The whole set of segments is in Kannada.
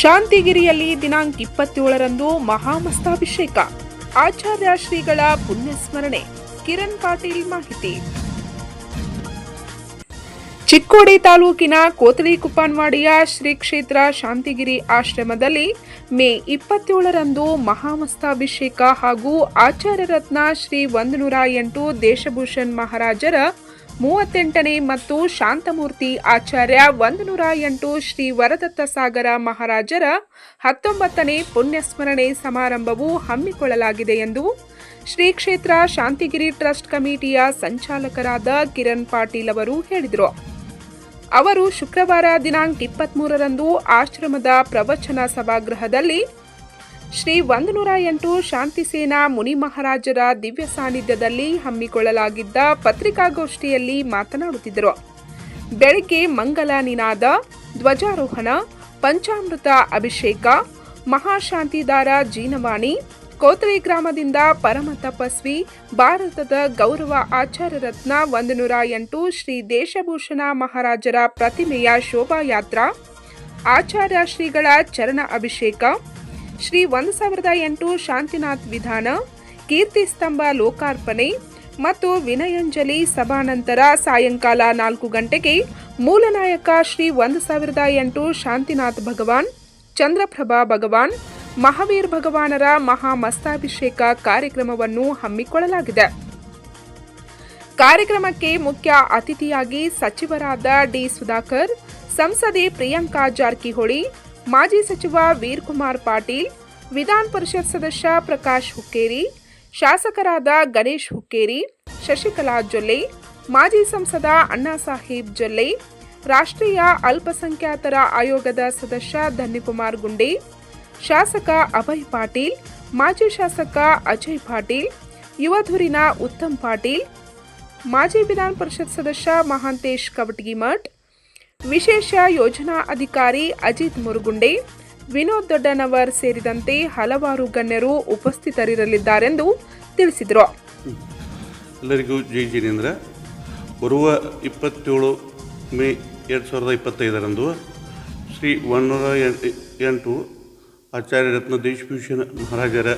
ಶಾಂತಿಗಿರಿಯಲ್ಲಿ ದಿನಾಂಕ ಇಪ್ಪತ್ತೇಳರಂದು ಮಹಾಮಸ್ತಾಭಿಷೇಕ. ಆಚಾರ್ಯ ಶ್ರೀಗಳ ಪುಣ್ಯಸ್ಮರಣೆ. ಕಿರಣ್ ಪಾಟೀಲ್ ಮಾಹಿತಿ. ಚಿಕ್ಕೋಡಿ ತಾಲೂಕಿನ ಕೋತಲಿ ಕುಪ್ಪನ್ವಾಡಿಯ ಶ್ರೀ ಕ್ಷೇತ್ರ ಶಾಂತಿಗಿರಿ ಆಶ್ರಮದಲ್ಲಿ ಮೇ ಇಪ್ಪತ್ತೇಳರಂದು ಮಹಾಮಸ್ತಾಭಿಷೇಕ ಹಾಗೂ ಆಚಾರ್ಯರತ್ನ ಶ್ರೀ ಶ್ರೀ ಒಂದನೂರ ಎಂಟು ದೇಶಭೂಷಣ್ ಮಹಾರಾಜರ ಮೂವತ್ತೆಂಟನೇ ಮತ್ತು ಶಾಂತಮೂರ್ತಿ ಆಚಾರ್ಯ ಒಂದು ನೂರ ಎಂಟು ಶ್ರೀ ವರದತ್ತ ಸಾಗರ ಮಹಾರಾಜರ ಹತ್ತೊಂಬತ್ತನೇ ಪುಣ್ಯಸ್ಮರಣೆ ಸಮಾರಂಭವು ಹಮ್ಮಿಕೊಳ್ಳಲಾಗಿದೆ ಎಂದು ಶ್ರೀ ಕ್ಷೇತ್ರ ಶಾಂತಿಗಿರಿ ಟ್ರಸ್ಟ್ ಕಮಿಟಿಯ ಸಂಚಾಲಕರಾದ ಕಿರಣ್ ಪಾಟೀಲ್ ಅವರು ಹೇಳಿದರು. ಅವರು ಶುಕ್ರವಾರ ದಿನಾಂಕ ಇಪ್ಪತ್ತ್ಮೂರರಂದು ಆಶ್ರಮದ ಪ್ರವಚನ ಸಭಾಗೃಹದಲ್ಲಿ ಶ್ರೀ ಒಂದನೂರ ಎಂಟು ಶಾಂತಿಸೇನಾ ಮುನಿ ಮಹಾರಾಜರ ದಿವ್ಯ ಸಾನ್ನಿಧ್ಯದಲ್ಲಿ ಹಮ್ಮಿಕೊಳ್ಳಲಾಗಿದ್ದ ಪತ್ರಿಕಾಗೋಷ್ಠಿಯಲ್ಲಿ ಮಾತನಾಡುತ್ತಿದ್ದರು. ಬೆಳಗ್ಗೆ ಮಂಗಲ ನಿನಾದ, ಧ್ವಜಾರೋಹಣ, ಪಂಚಾಮೃತ ಅಭಿಷೇಕ, ಮಹಾಶಾಂತಿದಾರ ಜೀನವಾಣಿ ಕೋತಳಿ ಗ್ರಾಮದಿಂದ ಪರಮ ತಪಸ್ವಿ, ಭಾರತದ ಗೌರವ ಆಚಾರ್ಯ ರತ್ನ ಒಂದು ನೂರ ಎಂಟು ಶ್ರೀ ದೇಶಭೂಷಣ ಮಹಾರಾಜರ ಪ್ರತಿಮೆಯ ಶೋಭಾಯಾತ್ರಾ, ಆಚಾರ್ಯ ಶ್ರೀಗಳ ಚರಣ ಅಭಿಷೇಕ ಶ್ರೀ ಒಂದು ಸಾವಿರದ ಎಂಟು ಶಾಂತಿನಾಥ್ ವಿಧಾನ, ಕೀರ್ತಿ ಸ್ತಂಭ ಲೋಕಾರ್ಪಣೆ ಮತ್ತು ವಿನಯಂಜಲಿ ಸಭಾನಂತರ ಸಾಯಂಕಾಲ ನಾಲ್ಕು ಗಂಟೆಗೆ ಮೂಲನಾಯಕ ಶ್ರೀ ಒಂದು ಸಾವಿರದ ಎಂಟು ಶಾಂತಿನಾಥ್ ಭಗವಾನ್, ಚಂದ್ರಪ್ರಭಾ ಭಗವಾನ್, ಮಹಾವೀರ್ ಭಗವಾನರ ಮಹಾ ಮಸ್ತಾಭಿಷೇಕ ಕಾರ್ಯಕ್ರಮವನ್ನು ಹಮ್ಮಿಕೊಳ್ಳಲಾಗಿದೆ. ಕಾರ್ಯಕ್ರಮಕ್ಕೆ ಮುಖ್ಯ ಅತಿಥಿಯಾಗಿ ಸಚಿವರಾದ ಡಿ ಸುಧಾಕರ್, ಸಂಸದೆ ಪ್ರಿಯಾಂಕಾ ಜಾರಕಿಹೊಳಿ ಮಾಜಿ ಸಚಿವ ವೀರ್ಕುಮಾರ್ ಪಾಟೀಲ್, ವಿಧಾನ ಪರಿಷತ್ ಸದಸ್ಯ ಪ್ರಕಾಶ್ ಹುಕ್ಕೇರಿ, ಶಾಸಕರಾದ ಗಣೇಶ್ ಹುಕ್ಕೇರಿ, ಶಶಿಕಲಾ ಜೊಲ್ಲೆ, ಮಾಜಿ ಸಂಸದ ಅಣ್ಣಾಸಾಹೇಬ್ ಜೊಲ್ಲೆ, ರಾಷ್ಟ್ರೀಯ ಅಲ್ಪಸಂಖ್ಯಾತರ ಆಯೋಗದ ಸದಸ್ಯ ಧನ್ಯಕುಮಾರ್ ಗುಂಡೆ, ಶಾಸಕ ಅಭಯ್ ಪಾಟೀಲ್, ಮಾಜಿ ಶಾಸಕ ಅಜಯ್ ಪಾಟೀಲ್, ಯುವಧುರಿನ ಉತ್ತಮ್ ಪಾಟೀಲ್, ಮಾಜಿ ವಿಧಾನ ಪರಿಷತ್ ಸದಸ್ಯ ಮಹಾಂತೇಶ್ ಕವಟಗಿಮಠ್ ವಿಶೇಷ ಯೋಜನಾ ಅಧಿಕಾರಿ ಅಜಿತ್ ಮುರುಗುಂಡೆ, ವಿನೋದ್ ದೊಡ್ಡನವರ್ ಸೇರಿದಂತೆ ಹಲವಾರು ಗಣ್ಯರು ಉಪಸ್ಥಿತರಿರಲಿದ್ದಾರೆಂದು ತಿಳಿಸಿದರು. ಎಲ್ಲರಿಗೂ ಜೈ ಜಿನೇಂದ್ರ ಬರುವ ಇಪ್ಪತ್ತೇಳು ಮೇ ಎರಡು ಸಾವಿರದ ಇಪ್ಪತ್ತೈದರಂದು ಶ್ರೀ ಎಂ- ಎಂಟು ಆಚಾರ್ಯ ರತ್ನ ದೇಶಭೂಷಣ ಮಹಾರಾಜರ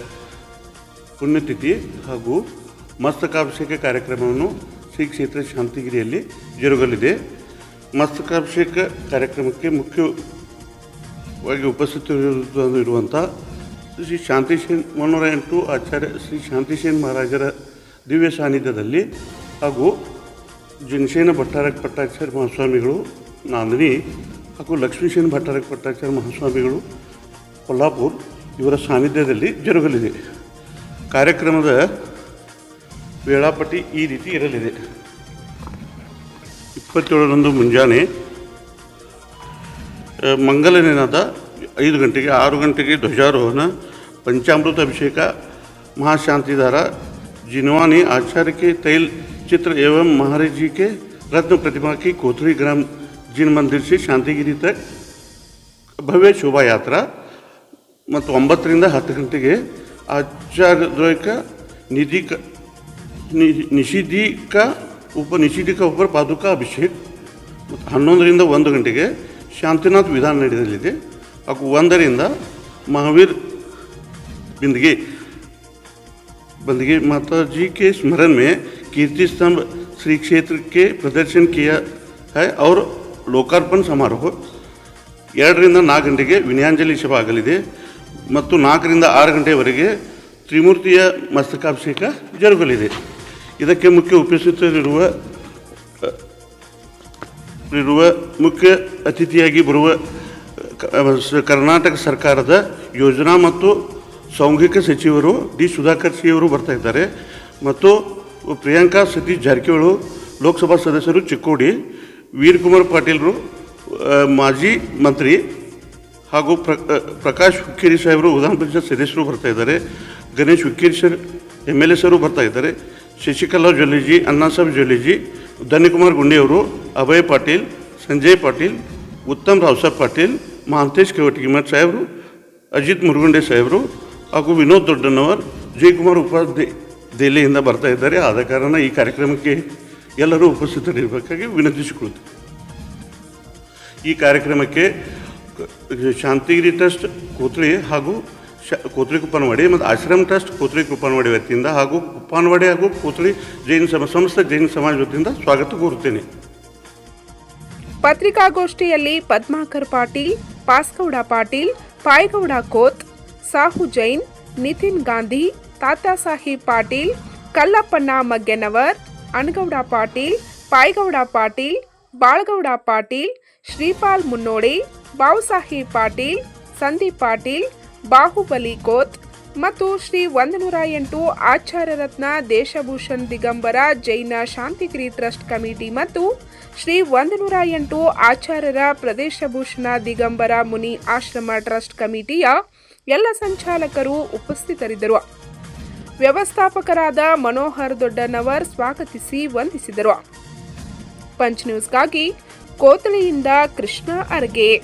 ಪುಣ್ಯತಿಥಿ ಹಾಗೂ ಮಸ್ತಕಾಭಿಷೇಕ ಕಾರ್ಯಕ್ರಮವನ್ನು ಶ್ರೀ ಕ್ಷೇತ್ರ ಶಾಂತಿಗಿರಿಯಲ್ಲಿ ಜರುಗಲಿದೆ. ಮಸ್ತಕಾಭಿಷೇಕ ಕಾರ್ಯಕ್ರಮಕ್ಕೆ ಮುಖ್ಯವಾಗಿ ಉಪಸ್ಥಿತರಿರುವಂಥ ಶ್ರೀ ಶಾಂತಿಸೇನ್ ಮುನ್ನೂರ ಎಂಟು ಆಚಾರ್ಯ ಶ್ರೀ ಶಾಂತಿಸೇನ್ ಮಹಾರಾಜರ ದಿವ್ಯ ಸಾನ್ನಿಧ್ಯದಲ್ಲಿ ಹಾಗೂ ಜಿನಸೇನ ಭಟ್ಟಾರಕ ಪಟ್ಟಾಚಾರ್ಯ ಮಹಾಸ್ವಾಮಿಗಳು ನಾಂದಿನಿ ಹಾಗೂ ಲಕ್ಷ್ಮೀಸೇನ ಭಟ್ಟಾರಕ ಪಟ್ಟಾಚಾರ್ಯ ಮಹಾಸ್ವಾಮಿಗಳು ಕೊಲ್ಲಾಪುರ್ ಇವರ ಸಾನ್ನಿಧ್ಯದಲ್ಲಿ ಜರುಗಲಿದೆ. ಕಾರ್ಯಕ್ರಮದ ವೇಳಾಪಟ್ಟಿ ಈ ರೀತಿ ಇರಲಿದೆ. ಇಪ್ಪತ್ತೇಳರಂದು ಮುಂಜಾನೆ ಆ, ಮಂಗಲ ನಿನಾದ ಐದು ಗಂಟೆಗೆ ಆರು ಗಂಟೆಗೆ ಧ್ವಜಾರೋಹಣ पंचामृत अभिषेक महाशांतिधारा जिनवानी आचार्य के तैल चित्र एवं महाराज जी के रत्न प्रतिमा की कोथरी ग्राम जिन मंदिर से शांतिगिरी तक ಭವ್ಯ ಶೋಭಾಯಾತ್ರಾ ಮತ್ತು ಒಂಬತ್ತರಿಂದ ಹತ್ತು ಗಂಟೆಗೆ ಆಚಾರ್ಯದ್ವೈಕ ನಿಧಿಕ ನಿ- ನಿಷಿಧಿಕ ಉಪ ನಿಷಿಧಿಕ ಉಪ ಪಾದುಕಾ ಅಭಿಷೇಕ್ ಮತ್ತು ಹನ್ನೊಂದರಿಂದ ಒಂದು ಗಂಟೆಗೆ ಶಾಂತಿನಾಥ್ ವಿಧಾನ ನಡೆಯಲಿದೆ ಹಾಗೂ ಒಂದರಿಂದ ಮಹಾವೀರ್ बिंदगी बंदगी माता जी के स्मरण में कीर्ति स्तंभ श्री क्षेत्र के प्रदर्शन किया है और ಲೋಕಾರ್ಪಣ ಸಮಾರೋಹ ಎರಡರಿಂದ ನಾಲ್ಕು ಗಂಟೆಗೆ ವಿನಯಾಂಜಲಿ ಸಭೆ ಆಗಲಿದೆ ಮತ್ತು ನಾಲ್ಕರಿಂದ ಆರು ಗಂಟೆಯವರೆಗೆ ತ್ರಿಮೂರ್ತಿಯ ಮಸ್ತಕಾಭಿಷೇಕ ಜರುಗಲಿದೆ ಇದಕ್ಕೆ ಮುಖ್ಯ ಉಪಸ್ಥಿತರಿರುವ ಇರುವ ಮುಖ್ಯ ಅತಿಥಿಯಾಗಿ ಬರುವ ಕರ್ನಾಟಕ ಸರ್ಕಾರದ ಯೋಜನಾ ಮತ್ತು ಸಾಂಘಿಕ ಸಚಿವರು ಡಿ ಸುಧಾಕರ್ ಸಿ ಅವರು ಬರ್ತಾ ಇದ್ದಾರೆ. ಮತ್ತು ಪ್ರಿಯಾಂಕಾ ಸತೀಶ್ ಜಾರಕಿಹೊಳಿ, ಲೋಕಸಭಾ ಸದಸ್ಯರು ಚಿಕ್ಕೋಡಿ, ವೀರಕುಮಾರ್ ಪಾಟೀಲರು ಮಾಜಿ ಮಂತ್ರಿ ಹಾಗೂ ಪ್ರ ಪ್ರಕಾಶ್ ಹುಕ್ಕೇರಿ ಸಾಹೇಬರು ವಿಧಾನ ಪರಿಷತ್ ಸದಸ್ಯರು ಬರ್ತಾ ಇದ್ದಾರೆ. Ganesh Hukkeri sir, M L A sir ಬರ್ತಾ ಇದ್ದಾರೆ. ಶಶಿಕಲಾ ಜೊಲ್ಲೆಜಿ ಅಣ್ಣಾಸಾಬ್ ಜೊಲ್ಲೆಜಿ ಧನ್ಯಕುಮಾರ್ ಗುಂಡೆಯವರು, ಅಭಯ್ ಪಾಟೀಲ್, ಸಂಜಯ್ ಪಾಟೀಲ್, ಉತ್ತಮ್ ರಾವ್ಸಾಬ್ ಪಾಟೀಲ್, ಮಹಾಂತೇಶ್ ಕವಟಗಿಮಠ್ ಸಾಹೇಬರು, ಅಜಿತ್ ಮುರುಗುಂಡೆ ಸಾಹೇಬರು ಹಾಗೂ ವಿನೋದ್ ದೊಡ್ಡನವರ್ ಜಯಕುಮಾರ್ ಉಪಾಧ್ಯಾಯ ದೆಹಲಿಯಿಂದ ಬರ್ತಾ ಇದ್ದಾರೆ. ಆದ ಕಾರಣ ಈ ಕಾರ್ಯಕ್ರಮಕ್ಕೆ ಎಲ್ಲರೂ ಉಪಸ್ಥಿತರಿರಬೇಕಾಗಿ ವಿನಂತಿಸಿಕೊಳ್ಳುತ್ತೆ ಈ ಕಾರ್ಯಕ್ರಮಕ್ಕೆ ಶಾಂತಿಗಿರಿ ಟ್ರಸ್ಟ್ ಕೋತ್ಳಿ ಹಾಗೂ ಶ ಕೂತ್ರಿ ಕುಪ್ಪನವಾಡಿ ಮತ್ತು ಆಶ್ರಮ್ ಟ್ರಸ್ಟ್ ಕೂತ್ರಿ ಕುಪ್ಪನವಾಡಿ ವತಿಯಿಂದ ಹಾಗೂ ಕುಪ್ಪನವಾಡಿ ಹಾಗೂ ಕೂತ್ರಿ ಜೈನ್ ಸಮ ಸಂಸ್ಥೆ ಜೈನ್ ಸಮಾಜ ವತಿಯಿಂದ ಸ್ವಾಗತ ಕೋರುತ್ತೇನೆ. ಪತ್ರಿಕಾಗೋಷ್ಠಿಯಲ್ಲಿ ಪದ್ಮಾಕರ್ ಪಾಟೀಲ್, ಪಾಸ್ಗೌಡ ಪಾಟೀಲ್, ಪಾಯ್ಗೌಡ ಕೋತ್, ಸಾಹು ಜೈನ್, ನಿತಿನ್ ಗಾಂಧಿ, ತಾತಾ ಸಾಹೇಬ್ ಪಾಟೀಲ್, ಕಲ್ಲಪ್ಪಣ್ಣ ಮಗ್ಗೆನವರ್, ಅಣಗೌಡ ಪಾಟೀಲ್, ಪಾಯ್ಗೌಡ ಪಾಟೀಲ್, ಬಾಳ್ಗೌಡ ಪಾಟೀಲ್, ಶ್ರೀಪಾಲ್ ಮುನ್ನೋಡಿ, ಬಾವುಸಾಹೇಬ್ ಪಾಟೀಲ್, ಸಂದೀಪ್ ಪಾಟೀಲ್ ಬಾಹುಬಲಿ ಕೋತ್ ಮತ್ತು ಶ್ರೀ ಒಂದನೂರ ಎಂಟು ಆಚಾರ್ಯರತ್ನ ದೇಶಭೂಷಣ್ ದಿಗಂಬರ ಜೈನ ಶಾಂತಿಗಿರಿ ಟ್ರಸ್ಟ್ ಕಮಿಟಿ ಮತ್ತು ಶ್ರೀ ಒಂದನೂರ ಎಂಟು ಆಚಾರ್ಯರ ಪ್ರದೇಶಭೂಷಣ ದಿಗಂಬರ ಮುನಿ ಆಶ್ರಮ ಟ್ರಸ್ಟ್ ಕಮಿಟಿಯ ಎಲ್ಲ ಸಂಚಾಲಕರು ಉಪಸ್ಥಿತರಿದ್ದರು. ವ್ಯವಸ್ಥಾಪಕರಾದ ಮನೋಹರ್ ದೊಡ್ಡನವರ್ ಸ್ವಾಗತಿಸಿ ವಂದಿಸಿದರು. ಪಂಚ್ ನ್ಯೂಸ್ಗಾಗಿ ಕೋತಳಿಯಿಂದ ಕೃಷ್ಣ ಅರ್ಗೆ